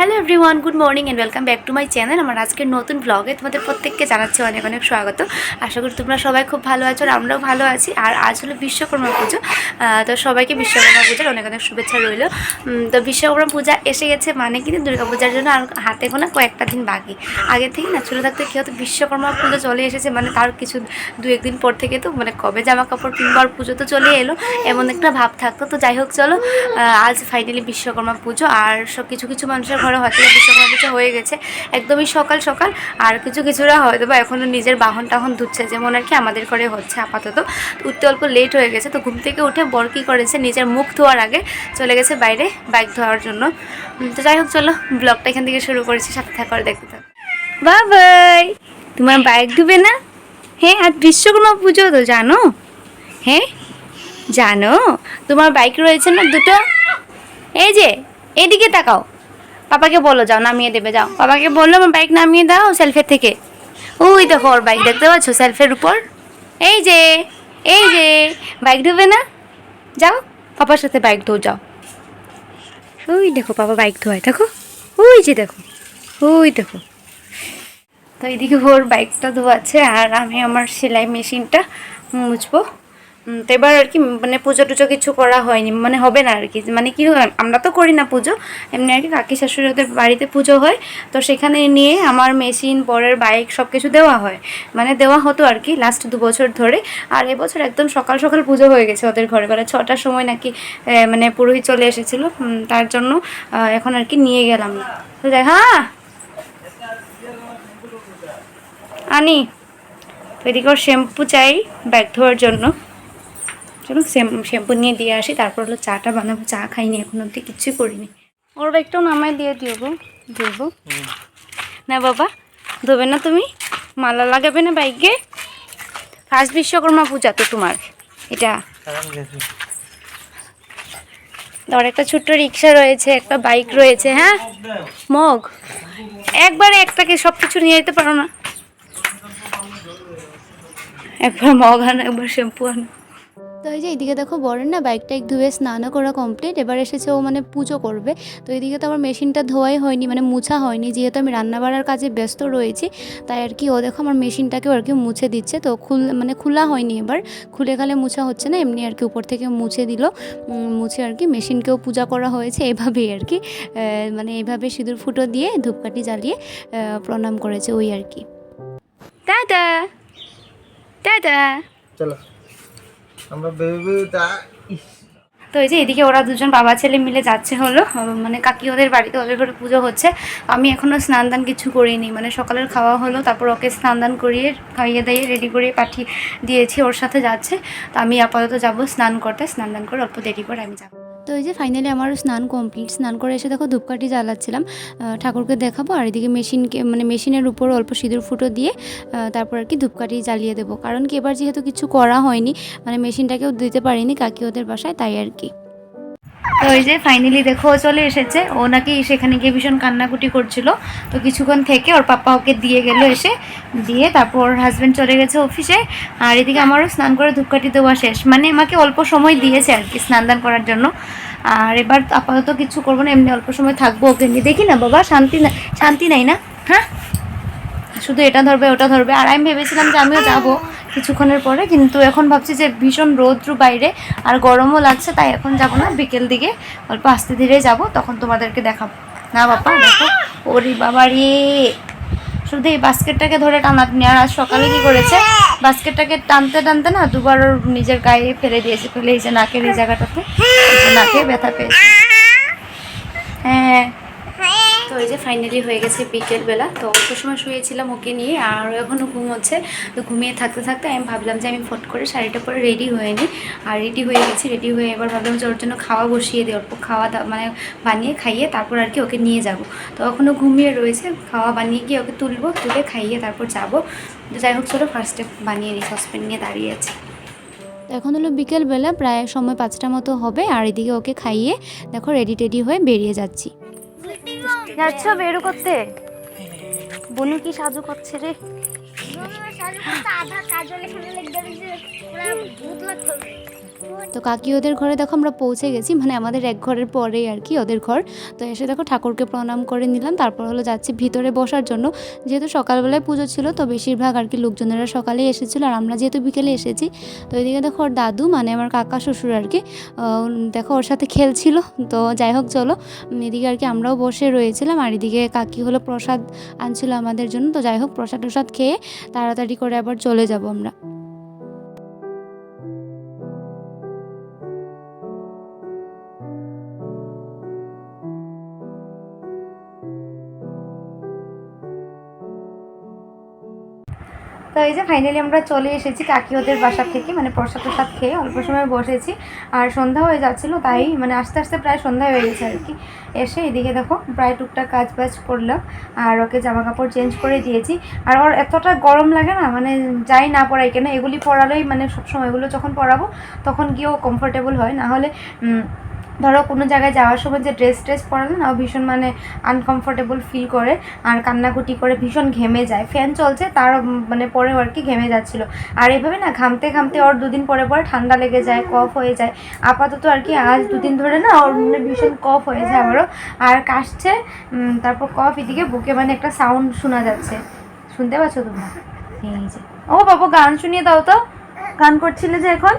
Hello everyone good morning and welcome back to my channel আমার আজকের নতুন ব্লগে তোমাদের প্রত্যেককে জানাচ্ছি অনেক অনেক স্বাগত। আশা করি তোমরা সবাই খুব ভালো আছো আর আমরাও ভালো আছি। আর আজ হলো বিশ্বকর্মা পুজো। তো সবাইকে বিশ্বকর্মা পূজার অনেক অনেক শুভেচ্ছা রইল। তো বিশ্বকর্মা পূজা এসে গেছে মানে কিন্তু দুর্গা পূজার জন্য আর হাতে গোনা কয়েকটা দিন বাকি। আগে থেকে না, ছোটো থাকতে কী হতো, বিশ্বকর্মা পুজো চলে এসেছে মানে তার কিছু দু একদিন পর থেকে তো মানে কবে জামা কাপড় কিনবো আর পুজো তো চলে এলো, এমন একটা ভাব থাকতো। তো যাই হোক, চলো আজ ফাইনালি বিশ্বকর্মা পুজো আর সব কিছু কিছু মানুষের ঘরে হয়তো বা বিশ্বকর্মা পুজো হয়ে গেছে, একদমই সকাল সকাল। আর কিছু কিছুরা হয়তো বা এখনও নিজের বাহন টাহন ধুচ্ছে, যেমন আর কি আমাদের ঘরে হচ্ছে আপাতত। উঠতে অল্প লেট হয়ে গেছে, তো ঘুম থেকে উঠে বর কী করেছে নিজের মুখ ধোয়ার আগে চলে গেছে বাইরে বাইক ধোয়ার জন্য। তো যাই হোক, চলো ব্লগটা এখান থেকে শুরু করেছি, সাথে থাকার দেখতে থাকো। বাবাই, তোমার বাইক ডুবে না? হ্যাঁ আর বিশ্বকর্মা পুজো তো জানো? হ্যাঁ জানো? তোমার বাইক রয়েছে না দুটো? এই যে, এদিকে তাকাও। পাপাকে বলো, যাও, নামিয়ে দেবে, যাও। পাপাকে বলল আমার বাইক নামিয়ে দাও সেলফের থেকে। ওই দেখো ওর বাইক দেখতে পাচ্ছ সেলফের উপর? এই যে এই যে বাইক ডুবে না? যাও, পাপার সাথে বাইক ধো যাও। ওই দেখো পাপা বাইক ধোয়, দেখো। ওই যে দেখো, ওই দেখো। তো এইদিকে ওর বাইকটা ধোয়াচ্ছে, আর আমি আমার সেলাই মেশিনটা মুছবো। তো এবার আর কি মানে পুজো টুজো কিছু করা হয়নি মানে হবে না আর কি। মানে কি, আমরা তো করি না পুজো, এমনি আর কি কাকি শাশুড়ি ওদের বাড়িতে পুজো হয়। তো সেখানে নিয়ে আমার মেশিন পরের বাইক সব কিছু দেওয়া হয়। মানে দেওয়া হতো আর কি লাস্ট দু বছর ধরে। আর এবছর একদম সকাল সকাল পুজো হয়ে গেছে ওদের ঘরে। ঘরে ছটার সময় নাকি মানে পুরোহিত চলে এসেছিল। তার জন্য এখন আর কি নিয়ে গেলাম। তো দেখ হ্যাঁ আনি এদিকে শ্যাম্পু চাই ব্যাগ ধোয়ার জন্য। চলো শ্যাম্পু নিয়ে দিয়ে আসি তারপর হলো চাটা বানাবো চা খাইনি এখন অব্দি কিচ্ছু করিনি। ওর ব্যাগটাও নামায় দিয়ে দিও গো ধুবো না বাবা ধোবে না তুমি? মালা লাগাবে না বাইকে? ফার্স্ট বিশ্বকর্মা পূজা তো তোমার এটা। ধর একটা ছোট্ট রিক্সা রয়েছে একটা বাইক রয়েছে হ্যাঁ? মগ। একবারে একটাকে সব কিছু নিয়ে যেতে পারো না। একবার মগ আনো একবার শ্যাম্পু আনো। তো এই যে এইদিকে দেখো বরের না বাইকটা এক ধুয়ে স্নানও করা কমপ্লিট এবার এসেছে ও মানে পুজো করবে। তো এইদিকে তো আমার মেশিনটা ধোয়াই হয়নি মানে মুছা হয়নি যেহেতু আমি রান্না বাড়ার কাজে ব্যস্ত রয়েছি তাই আর কি ও দেখো আমার মেশিনটাকেও আর কি মুছে দিচ্ছে। তো খুল মানে খোলা হয়নি এবার খুলে খালে মুছা হচ্ছে না এমনি আর কি উপর থেকে মুছে দিল মুছে আর কি মেশিনকেও পূজা করা হয়েছে এভাবেই আর কি মানে এইভাবে সিঁদুর ফুটো দিয়ে ধূপকাঠি জ্বালিয়ে প্রণাম করেছে ওই আর কি। দাদা দাদা। চলো। আমরা তা তো এই যে এদিকে ওরা দুজন বাবা ছেলে মিলে যাচ্ছে হলো মানে কাকি ওদের বাড়িতে ওদের ঘরে পুজো হচ্ছে। আমি এখনও স্নান দান কিছু করিনি মানে সকালের খাওয়া হলো, তারপর ওকে স্নান দান করিয়ে খাইয়ে দাইয়ে রেডি করে পাঠিয়ে দিয়েছি, ওর সাথে যাচ্ছে। তো আমি আপাতত যাব স্নান করতে, স্নান দান করে অল্প দেরি করে আমি যাব। তো এই যে ফাইনালি আমার স্নান কমপ্লিট স্নান করে এসে দেখো ধূপকাঠি জ্বালাচ্ছিলাম। ঠাকুরকে দেখাবো, আর এদিকে মেশিনকে মানে মেশিনের উপর অল্প সিঁদুর ফুটো দিয়ে তারপর আর কি ধূপকাঠি জ্বালিয়ে দেবো। কারণ কি এবার যেহেতু কিছু করা হয়নি মানে মেশিনটাকেও দিতে পারিনি কাকি ওদের বাসায়, তাই আর কি। তো ওই যে ফাইনালি দেখো চলে এসেছে। ও নাকি সেখানে গিয়ে ভীষণ কান্নাকুটি করছিল। তো কিছুক্ষণ থেকে ওর পাপা ওকে দিয়ে গেল এসে। দিয়ে তারপর হাজব্যান্ড চলে গেছে অফিসে আর এদিকে আমারও স্নান করে ধূপকাঠি দেওয়া শেষ। মানে আমাকে অল্প সময় দিয়েছে আর কি স্নান দান করার জন্য। আর এবার আপাতত কিছু করব না, এমনি অল্প সময় থাকব ওকে নিয়ে। দেখি না বাবা, শান্তি শান্তি নাই না? হ্যাঁ? শুধু এটা ধরবে, ওটা ধরবে। আর আমি ভেবেছিলাম যে আমিও যাব। কিছুক্ষণের পরে, কিন্তু এখন ভাবছি যে ভীষণ রৌদ্র বাইরে আর গরমও লাগছে, তাই এখন যাব না, বিকেল দিকে অল্প আস্তে ধীরে যাব, তখন তোমাদেরকে দেখাবো। না বাবা, দেখো, ওরে বাবা রে। শুধু এই বাস্কেটটাকে ধরে টানাটনি আর আজ সকালে কি করেছে? বাস্কেটটাকে টানতে টানতে না দুবার নিজের গায়ে ফেলে দিয়েছে, ফেলে এই যে নাকের এই জায়গাটাতে, নাকে ব্যথা পেয়েছে। হ্যাঁ তো এই যে ফাইনালি হয়ে গেছে বিকেলবেলা, তো অল্প সময় শুয়েছিলাম ওকে নিয়ে, আর এখনও ঘুমোচ্ছে। তো ঘুমিয়ে থাকতে থাকতে আমি ভাবলাম যে আমি ফট করে শাড়িটা পরে রেডি হয়ে নিই আর রেডি হয়ে গেছি রেডি হয়ে এবার ভাবলাম যে ওর জন্য খাওয়া বসিয়ে দিই, অল্প খাওয়া মানে বানিয়ে খাইয়ে তারপর আর কি ওকে নিয়ে যাব। তো এখনও ঘুমিয়ে রয়েছে, খাওয়া বানিয়ে গিয়ে ওকে তুলবো, তুলে খাইয়ে তারপর যাব। তো যাই হোক, চলো ফার্স্টে বানিয়ে নিই সসপ্যান নিয়ে দাঁড়িয়ে আছে। এখন হলো বিকেলবেলা, প্রায় সময় পাঁচটা মতো হবে, আর এদিকে ওকে খাইয়ে দেখো রেডি টেডি হয়ে বেরিয়ে যাচ্ছি। যাচ্ছ বেরো করতে। বনু কি সাজু করছে রে? আধা কাজল এখানে লেগে ভূত লাগছে। তো কাকি ওদের ঘরে দেখো আমরা পৌঁছে গেছি মানে আমাদের এক ঘরের পরেই আর কি ওদের ঘর। তো এসে দেখো ঠাকুরকে প্রণাম করে নিলাম, তারপর হলো যাচ্ছি ভিতরে বসার জন্য। যেহেতু সকালবেলায় পুজো ছিল, তো বেশিরভাগ আর কি লোকজনেরা সকালেই এসেছিল আর আমরা যেহেতু বিকেলে এসেছি, তো এদিকে দেখো ওর দাদু মানে আমার কাকা শ্বশুর আর কি দেখো ওর সাথে খেলছিল। তো যাই হোক চলো এদিকে আর কি আমরাও বসে রয়েছিলাম, আর এদিকে কাকি হলো প্রসাদ আনছিল আমাদের জন্য। তো যাই হোক, প্রসাদ টসাদ খেয়ে তাড়াতাড়ি করে আবার চলে যাব আমরা। তো এই যে ফাইনালি আমরা চলে এসেছি কাকি ওদের বাসা থেকে মানে প্রসাদ প্রসাদ খেয়ে অল্প সময় বসেছি। আর সন্ধ্যা হয়ে যাচ্ছিল, তাই মানে আস্তে আস্তে প্রায় সন্ধ্যা হয়ে গেছে আর কি। এসে এদিকে দেখো, প্রায় টুকটাক কাজ বাজ করলাম আর ওকে জামা কাপড় চেঞ্জ করে দিয়েছি। আর ওর এতটা গরম লাগে না মানে যাই না পড়াই কেন, এগুলি পরালেই মানে সবসময় এগুলো যখন পরাবো, তখন গিয়েও কমফোর্টেবল হয়। না হলে ধরো কোনো জায়গায় যাওয়ার সময় যে ড্রেস ট্রেস পরালে না, ও ভীষণ মানে আনকমফোর্টেবল ফিল করে, আর কান্নাকুটি করে ভীষণ ঘেমে যায়। ফ্যান চলছে, তার মানে পরেও আর কি ঘেমে যাচ্ছিল। আর এভাবে না ঘামতে ঘামতে ওর দুদিন পরে পরে ঠান্ডা লেগে যায় কফ হয়ে যায়। আপাতত আর কি আজ দুদিন ধরে না ওর মানে ভীষণ কফ হয়ে যায় আবারও আর কাশছে তারপর কফ এদিকে বুকে মানে একটা সাউন্ড শোনা যাচ্ছে। শুনতে পাচ্ছ তোমরা? এই যে। ও বাবু, গান শুনিয়ে দাও তো। গান করছিলে যে এখন?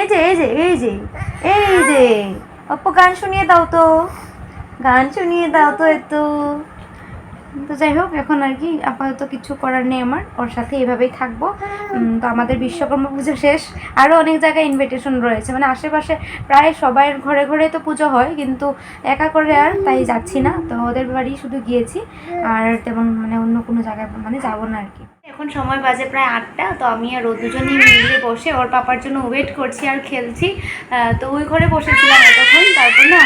এই যে এই যে এই যে এই যে। অপ্পু গান শুনিয়ে দাও তো। গান শুনিয়ে দাও তো একটু। তো যাই হোক, এখন আর কি আপাতত কিছু করার নেই আমার। ওর সাথে এভাবেই থাকব। তো আমাদের বিশ্বকর্মা পুজো শেষ। আরও অনেক জায়গায় ইনভিটেশন রয়েছে। মানে আশেপাশে প্রায় সবার ঘরে ঘরে তো পুজো হয়, কিন্তু একা করে আর তাই যাচ্ছি না। তো ওদের বাড়ি শুধু গিয়েছি। আর তেমন মানে অন্য কোনো জায়গায় মানে যাব না আর কি। এখন সময় বাজে প্রায় আটটা, তো আমি আর ও দুজনেই মিলে বসে ওর পাপার জন্য ওয়েট করছি আর খেলছি। তো ওই ঘরে বসেছিলাম এতক্ষণ, তারপর না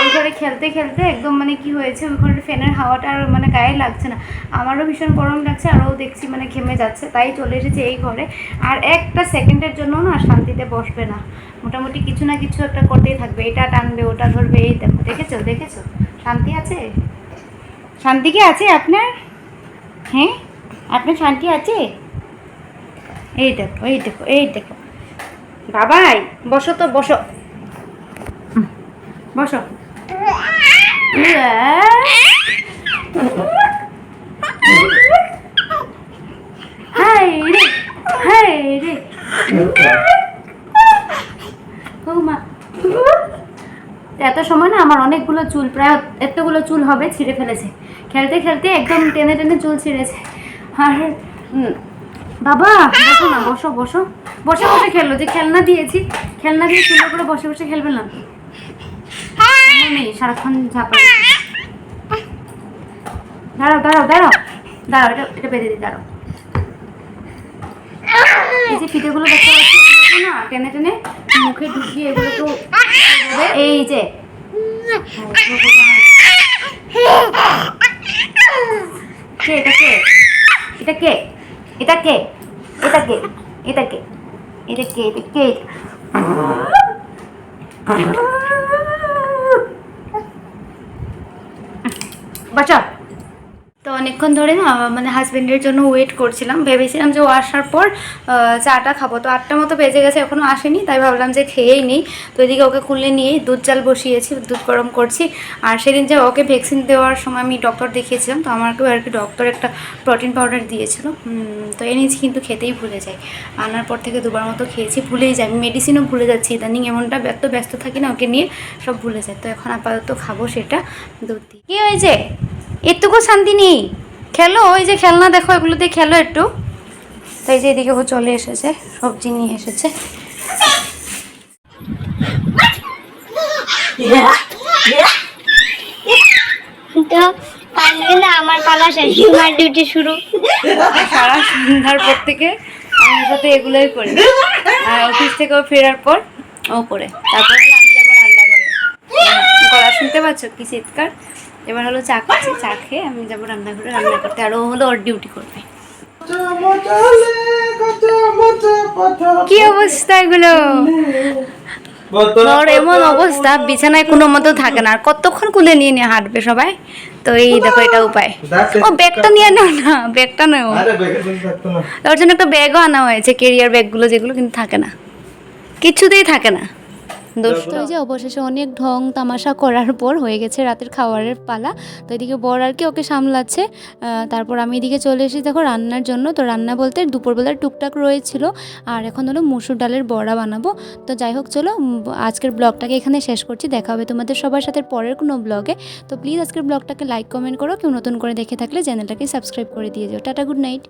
ওই ঘরে খেলতে খেলতে একদম মানে কি হয়েছে, ওই ঘরের ফ্যানের হাওয়াটা আর মানে গায়ে লাগছে না। আমারও ভীষণ গরম লাগছে আর ও দেখছি মানে ঘেমে যাচ্ছে, তাই চলে এসেছে এই ঘরে। আর একটা সেকেন্ডের জন্য না শান্তিতে বসবে না। মোটামুটি কিছু না কিছু একটা করতেই থাকবে, এটা টানবে, ওটা ধরবে, এই দেখো, দেখেছ দেখেছ? শান্তি আছে? শান্তি কি আছে আপনার? হ্যাঁ? আপনার শান্তি আছে? এই দেখো এই দেখো এই দেখো। বাবাই, বসো তো, বসো। বসো। হাই রে হাই রে। এত সময় না আমার অনেকগুলো চুল, প্রায় এতগুলো চুল হবে, ছিঁড়ে ফেলেছে। খেলতে খেলতে একদম টেনে টেনে চুল ছিঁড়েছে। আর বাবা বসো না বসো বসো। বসে বসে খেললো যে খেলনা দিয়েছি খেলনা দিয়ে চুলের উপরে বসে বসে খেলবে না। নেই সারাক্ষণ ঝাপা দাঁড়াও দাঁড়াও দাঁড়াও। দাঁড়াও এটা এটা বেঁধে দিই দাঁড়াও। এই যে ফিতেগুলো দেখতে পাচ্ছি না টেনে টেনে মুখে ঢুকিয়ে এগুলো তো এই যে। কে এটা কে? এটা কে এটা কে এটা কে এটা কে এটা কে এটা কে বাঁচাও তো অনেকক্ষণ ধরে না মানে হাজব্যান্ডের জন্য ওয়েট করছিলাম। ভেবেছিলাম যে ও আসার পর চাটা খাব। তো আটটা মতো বেজে গেছে এখনও আসেনি, তাই ভাবলাম যে খেয়েই নিই। তো এদিকে ওকে খুললে নিয়েই দুধ চাল বসিয়েছি, দুধ গরম করছি। আর সেদিন যে ওকে ভ্যাকসিন দেওয়ার সময় আমি ডক্টর দেখিয়েছিলাম, তো আমাকেও আর কি ডক্টর একটা প্রোটিন পাউডার দিয়েছিল। তো এনেছি কিন্তু খেতেই ভুলে যাই। আনার পর থেকে দুবার মতো খেয়েছি, ভুলেই যাই। মেডিসিনও ভুলে যাচ্ছি। ইদানিং এমনটা এত ব্যস্ত থাকি না, ওকে নিয়ে সব ভুলে যায় তো এখন আপাতত খাব সেটা দুধ দিয়ে। কী হয়েছে? এটুকু শান্তি নেই। খেলো ওই যে খেলনা দেখো এগুলো দিয়ে খেলো একটু। তাই যে এদিকে ও চলে এসেছে সবজি নিয়ে এসেছে। তো আজকে না আমার পালা ডিউটি শুরু। সারা সন্ধ্যার পর থেকে আমার সাথে এগুলোই করি। আর অফিস থেকে ও ফেরার পর ও করে। তারপর আমি যাব রান্না করে গলা শুনতে পাচ্ছ কি চিৎকার? এবার হলো চা খাচ্ছি চা খেয়ে আমি যাব রান্নাঘরে রান্না করতে আর ও হলো ওর ডিউটি করবে। কি অবস্থা এগুলো? ওর এমন অবস্থা বিছানায় কোনো মতো থাকে না আর কতক্ষণ কুলে নিয়ে নিয়ে হাঁটবে সবাই? তো এই দেখো এটা উপায়। ও ব্যাগটা নিয়ে নাও না ব্যাগটা নাও। ওর জন্য একটা ব্যাগও আনা হয়েছে কেরিয়ার ব্যাগগুলো যেগুলো কিন্তু থাকে না। কিছুতেই থাকে না। দুষ্টু তো এই যে অবশেষে অনেক ঢং তামাশা করার পর হয়ে গেছে রাতের খাবারের পালা। তো এদিকে বর আর কি ওকে সামলাচ্ছে। তারপর আমি এদিকে চলে এসেছি দেখো রান্নার জন্য। তো রান্না বলতে দুপুরবেলার টুকটাক রয়েছিল। আর এখন হলো মুসুর ডালের বড়া বানাবো। তো যাই হোক চলো আজকের ব্লগটাকে এখানে শেষ করছি। দেখা হবে তোমাদের সবার সাথে পরের কোনো ব্লগে। তো প্লিজ আজকের ব্লগটাকে লাইক কমেন্ট করো। কেউ নতুন করে দেখে থাকলে চ্যানেলটাকে সাবস্ক্রাইব করে দিয়ে যাও। Tata good night